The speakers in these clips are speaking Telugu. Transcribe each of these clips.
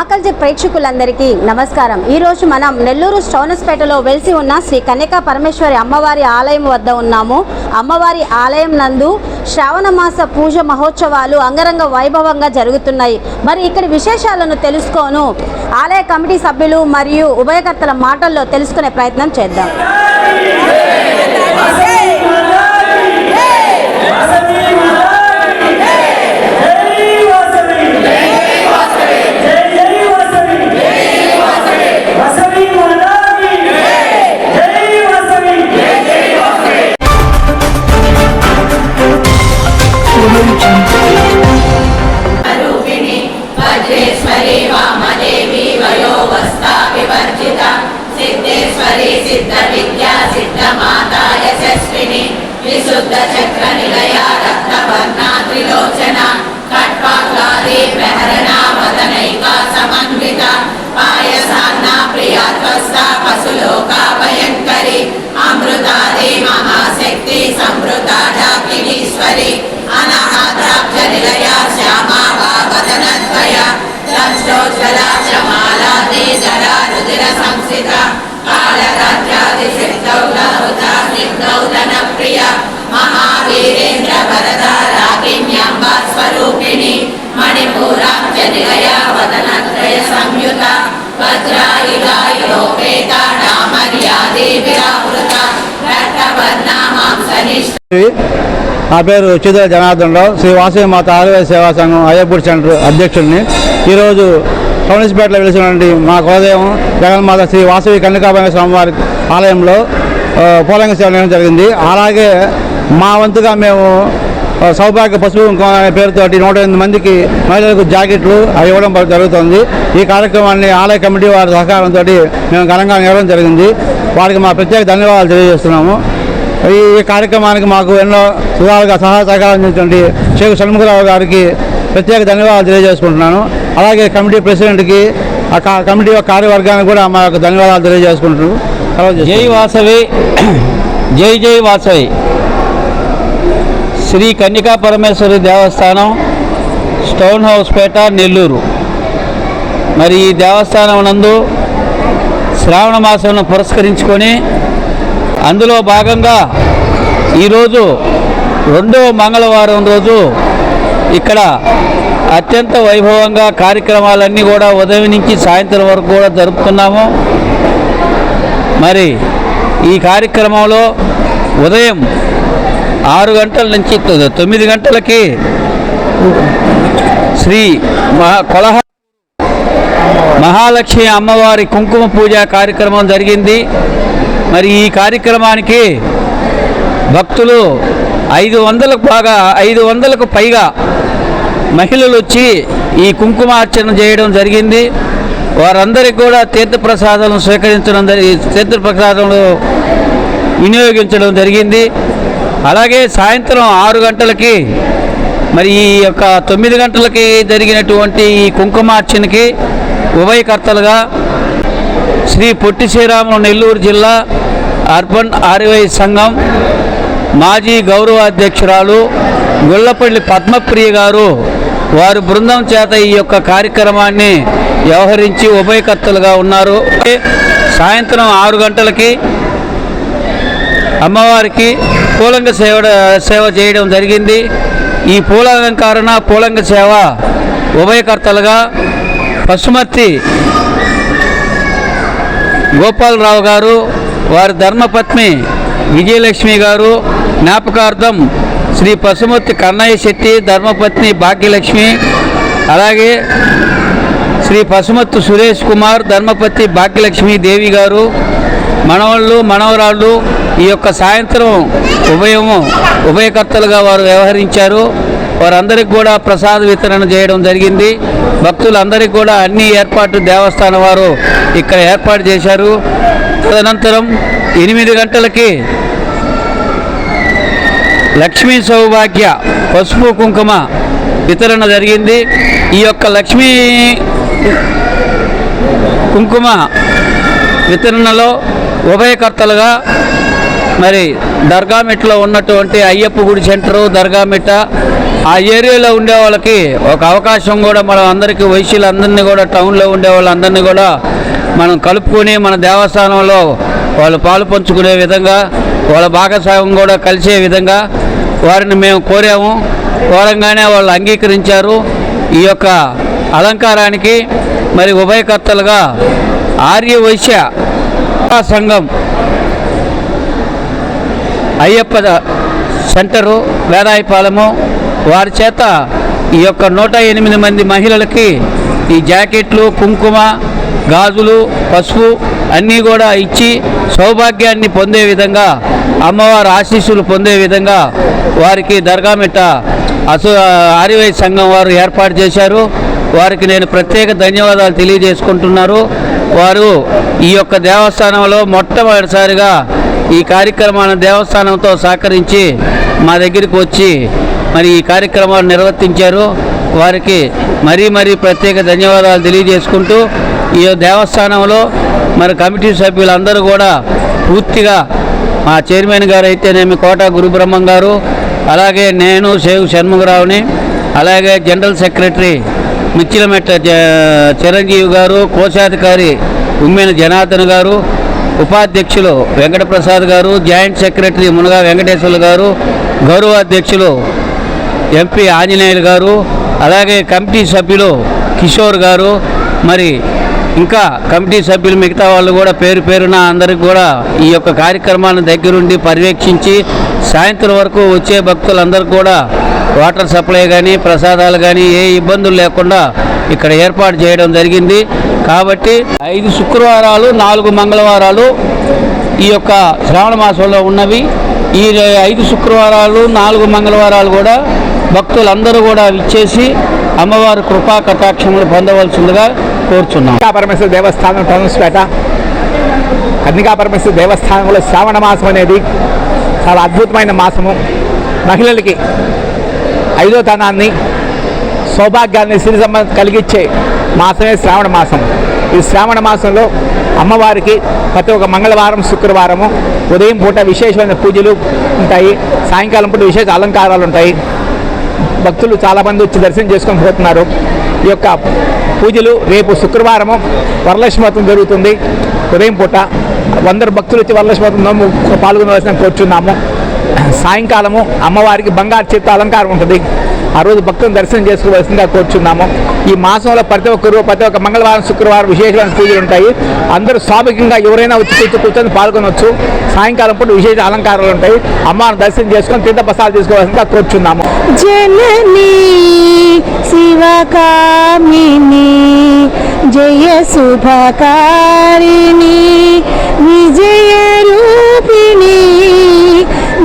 ఆకల్జీ ప్రేక్షకులందరికీ నమస్కారం. ఈ రోజు మనం నెల్లూరు స్టౌనస్పేటలో వెలిసి ఉన్న శ్రీ కన్యకా పరమేశ్వరి అమ్మవారి ఆలయం వద్ద ఉన్నాము. అమ్మవారి ఆలయం నందు శ్రావణమాస పూజ మహోత్సవాలు అంగరంగ వైభవంగా జరుగుతున్నాయి. మరి ఇక్కడి విశేషాలను తెలుసుకోను. ఆలయ కమిటీ సభ్యులు మరియు ఉభయకర్తల మాటల్లో తెలుసుకునే ప్రయత్నం చేద్దాం. చక్ర నిలయ రత్న వర్ణ త్రిలోచన కట్పాలాది ప్రహరణ మదనైక సమన్విత. పాయసాన్న ప్రియాత్వస్థ పశులోక భయంకరి. అమృతాది మహాశక్తి సమృత డాకినీశ్వరి. అనాథాబ్జ నిలయ శ్యామ వదనద్వయ. లక్ష్మోజ్వల శ్రమాలాది నా పేరు చిదుల జనార్దన్ రావు. శ్రీ వాసవి మాత ఆరోగ్య సేవా సంఘం అయ్యపూడి సెంటర్ అధ్యక్షుడిని. ఈరోజు టౌన్స్పేటలో వెలిసినటువంటి మా కులదైవం జగన్మాత శ్రీ వాసవి కన్నికాభంగ స్వామివారి ఆలయంలో పూలంగ సేవ నిర్వహించడం జరిగింది. అలాగే మా వంతుగా మేము సౌభాగ్య పశువు అనే పేరుతోటి నూట ఎనిమిది మందికి మహిళలకు జాకెట్లు అవి ఇవ్వడం జరుగుతుంది. ఈ కార్యక్రమాన్ని ఆలయ కమిటీ వారి సహకారంతో మేము ఘనంగా నిర్వహించడం జరిగింది. వారికి మా ప్రత్యేక ధన్యవాదాలు తెలియజేస్తున్నాము. ఈ కార్యక్రమానికి మాకు ఎన్నో విధాలుగా సహాయ సహకారం అందించినటువంటి షేక్ షణ్ముఖరావు గారికి ప్రత్యేక ధన్యవాదాలు తెలియజేసుకుంటున్నాను. అలాగే కమిటీ ప్రెసిడెంట్కి ఆ కమిటీ యొక్క కార్యవర్గానికి కూడా మా యొక్క ధన్యవాదాలు తెలియజేసుకుంటున్నాను. జై. వాసవి. జై జై వాసవి. శ్రీ కన్యకా పరమేశ్వరి దేవస్థానం స్టోన్ హౌస్ పేట నెల్లూరు. మరి ఈ దేవస్థానం నందు శ్రావణ మాసం పురస్కరించుకొని అందులో భాగంగా ఈరోజు రెండో మంగళవారం రోజు ఇక్కడ అత్యంత వైభవంగా కార్యక్రమాలన్నీ కూడా ఉదయం నుంచి సాయంత్రం వరకు కూడా జరుపుతున్నాము. మరి ఈ కార్యక్రమంలో ఉదయం ఆరు గంటల నుంచి తొమ్మిది గంటలకి శ్రీ మహా కొలహ మహాలక్ష్మి అమ్మవారి కుంకుమ పూజ కార్యక్రమం జరిగింది. మరి ఈ కార్యక్రమానికి భక్తులు ఐదు వందలకు బాగా ఐదు వందలకు పైగా మహిళలు వచ్చి ఈ కుంకుమార్చన చేయడం జరిగింది. వారందరికీ కూడా తీర్థప్రసాదాలను స్వీకరించడం జరిగి తీర్థప్రసాదంలో వినియోగించడం జరిగింది. అలాగే సాయంత్రం ఆరు గంటలకి మరి ఈ యొక్క తొమ్మిది గంటలకి జరిగినటువంటి ఈ కుంకుమార్చనకి ఉభయకర్తలుగా శ్రీ పొట్టి శ్రీరాములు నెల్లూరు జిల్లా అర్బన్ ఆర్వై సంఘం మాజీ గౌరవ అధ్యక్షురాలు గుళ్ళపల్లి పద్మప్రియ గారు వారి బృందం చేత ఈ యొక్క కార్యక్రమాన్ని వ్యవహరించి ఉభయకర్తలుగా ఉన్నారు. సాయంత్రం ఆరు గంటలకి అమ్మవారికి పూలంగ సేవ సేవ చేయడం జరిగింది. ఈ పూలంకారణ పూలంగ సేవ ఉభయకర్తలుగా పశుమతి గోపాలరావు గారు వారి ధర్మపత్ని విజయలక్ష్మి గారు జ్ఞాపకార్థం శ్రీ పశుమతి కన్నయ్య శెట్టి ధర్మపత్ని భాగ్యలక్ష్మి అలాగే శ్రీ పశుమత్తు సురేష్ కుమార్ ధర్మపతి భాగ్యలక్ష్మి దేవి గారు మనవాళ్ళు మనవరాళ్ళు ఈ యొక్క సాయంత్రం ఉభయము ఉభయకర్తలుగా వారు వ్యవహరించారు. వారందరికీ కూడా ప్రసాద వితరణ చేయడం జరిగింది. భక్తులందరికీ కూడా అన్ని ఏర్పాట్లు దేవస్థానం వారు ఇక్కడ ఏర్పాటు చేశారు. తదనంతరం ఎనిమిది గంటలకి లక్ష్మీ సౌభాగ్య పసుపు కుంకుమ వితరణ జరిగింది. ఈ యొక్క లక్ష్మీ కుంకుమ వితరణలో ఉభయకర్తలుగా మరి దర్గామిట్లో ఉన్నటువంటి అయ్యప్ప గుడి సెంటరు దర్గామిట ఆ ఏరియాలో ఉండే వాళ్ళకి ఒక అవకాశం కూడా మనం అందరికీ వైశ్యులందరినీ కూడా టౌన్లో ఉండే వాళ్ళందరినీ కూడా మనం కలుపుకొని మన దేవస్థానంలో వాళ్ళు పాలు పంచుకునే విధంగా వాళ్ళ భాగస్వామ్యం కూడా కలిసే విధంగా వారిని మేము కోరాము. ఘోరంగానే వాళ్ళు అంగీకరించారు. ఈ యొక్క అలంకారానికి మరి ఉభయకర్తలుగా ఆర్య వైశ్య సంఘం అయ్యప్ప సెంటరు వేదాయపాలెము వారి చేత ఈ యొక్క నూట ఎనిమిది మంది మహిళలకి ఈ జాకెట్లు కుంకుమ గాజులు పసుపు అన్నీ కూడా ఇచ్చి సౌభాగ్యాన్ని పొందే విధంగా అమ్మవారి ఆశీస్సులు పొందే విధంగా వారికి దర్గామిట్ట అసు ఆర్యవై సంఘం వారు ఏర్పాటు చేశారు. వారికి నేను ప్రత్యేక ధన్యవాదాలు తెలియజేసుకుంటున్నారు. వారు ఈ యొక్క దేవస్థానంలో మొట్టమొదటిసారిగా ఈ కార్యక్రమాన్ని దేవస్థానంతో సహకరించి మా దగ్గరికి వచ్చి మరి ఈ కార్యక్రమాన్ని నిర్వర్తించారు. వారికి మరీ మరీ ప్రత్యేక ధన్యవాదాలు తెలియజేసుకుంటూ ఈ దేవస్థానంలో మరి కమిటీ సభ్యులందరూ కూడా పూర్తిగా మా చైర్మన్ గారు అయితేనేమి కోట గురుబ్రహ్మం గారు అలాగే నేను సేవ్ షణ్ముఖరావుని అలాగే జనరల్ సెక్రటరీ మిచ్చిలమెట్ట జ- చిరంజీవి గారు కోశాధికారి ఉమ్మెన జనార్దన్ గారు ఉపాధ్యక్షులు వెంకటప్రసాద్ గారు జాయింట్ సెక్రటరీ మునగా వెంకటేశ్వర్లు గారు గౌరవ అధ్యక్షులు ఎంపీ ఆంజనేయులు గారు అలాగే కమిటీ సభ్యులు కిషోర్ గారు మరి ఇంకా కమిటీ సభ్యులు మిగతా వాళ్ళు కూడా పేరు పేరున అందరికి కూడా ఈ యొక్క కార్యక్రమాన్ని దగ్గరుండి పర్యవేక్షించి సాయంత్రం వరకు వచ్చే భక్తులందరూ కూడా వాటర్ సప్లై కానీ ప్రసాదాలు కానీ ఏ ఇబ్బందులు లేకుండా ఇక్కడ ఏర్పాటు చేయడం జరిగింది. కాబట్టి ఐదు శుక్రవారాలు నాలుగు మంగళవారాలు ఈ యొక్క శ్రావణ మాసంలో ఉన్నవి. ఈ ఐదు శుక్రవారాలు నాలుగు మంగళవారాలు కూడా భక్తులందరూ కూడా ఇచ్చేసి అమ్మవారి కృపా కటాక్షములు పొందవలసిందిగా కోరుచున్నాం. పరమేశ్వర దేవస్థానం టౌన్స్పేట కన్నికా పరమేశ్వర దేవస్థానంలో శ్రావణ మాసం అనేది చాలా అద్భుతమైన మాసము. మహిళలకి ఐదోతనాన్ని సౌభాగ్యాన్ని సిరి సంబంధం కలిగించే మాసమే శ్రావణ మాసం. ఈ శ్రావణ మాసంలో అమ్మవారికి ప్రతి ఒక్క మంగళవారం శుక్రవారము ఉదయం పూట విశేషమైన పూజలు ఉంటాయి. సాయంకాలం పూట విశేష అలంకారాలు ఉంటాయి. భక్తులు చాలామంది వచ్చి దర్శనం చేసుకొని పోతున్నారు. యొక్క పూజలు రేపు శుక్రవారము వరలక్ష్మతం జరుగుతుంది. ఉదయం పూట వందరు భక్తులు వచ్చి వరలక్ష్మి పాల్గొనవలసిన కోరుచున్నాము. సాయంకాలము అమ్మవారికి బంగారు చేత అలంకారం ఉంటుంది. ఆ రోజు భక్తులను దర్శనం చేసుకోవాల్సిందిగా కోరుచున్నాము. ఈ మాసంలో ప్రతి ఒక్కరు ప్రతి ఒక్క మంగళవారం శుక్రవారం విశేషమైన పూజలు ఉంటాయి. అందరూ స్వాభావికంగా ఎవరైనా వచ్చి కూర్చొని కూర్చొని పాల్గొనవచ్చు సాయంకాలం పూట విశేష అలంకారాలు ఉంటాయి. అమ్మవారిని దర్శనం చేసుకొని తీర్థ ప్రసాదాలు తీసుకోవాల్సిందిగా కోరుచున్నాము. జననీ శివకామిని జయ శుభకారిణి విజయ రూపిణి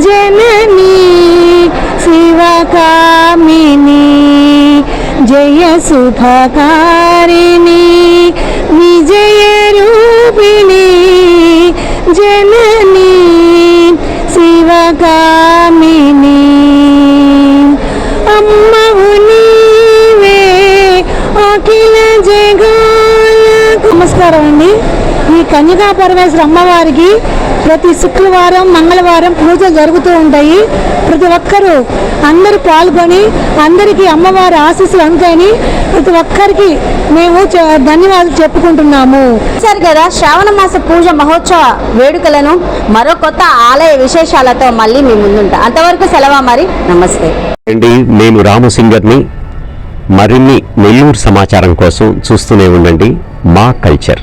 జననీ కామిని జయ శుభకారిణి విజయ రూపిణి జనని శివకామిని అమ్మవు నీవే అఖిల జగాలకు. నమస్కారం అండి ఈ కన్యకా పరమేశ్వర అమ్మవారికి ప్రతి శుక్రవారం మంగళవారం పూజలు జరుగుతూ ఉంటాయి. ప్రతి ఒక్కరూ అందరూ పాల్గొని అందరికీ అమ్మవారి ఆశీస్సులు అందుతాయని ప్రతి ఒక్కరికి మేము చ- ధన్యవాదాలు చెప్పుకుంటున్నాము. సరే కదా శ్రావణ మాస పూజ మహోత్సవ వేడుకలను మరో కొత్త ఆలయ విశేషాలతో మళ్ళీ మీ ముందుంటా. అంతవరకు సెలవా మరి? నమస్తే. అండి నేను రామసింగర్ని మరిన్ని నెల్లూరు సమాచారం కోసం చూస్తూనే ఉండండి మా కల్చర్.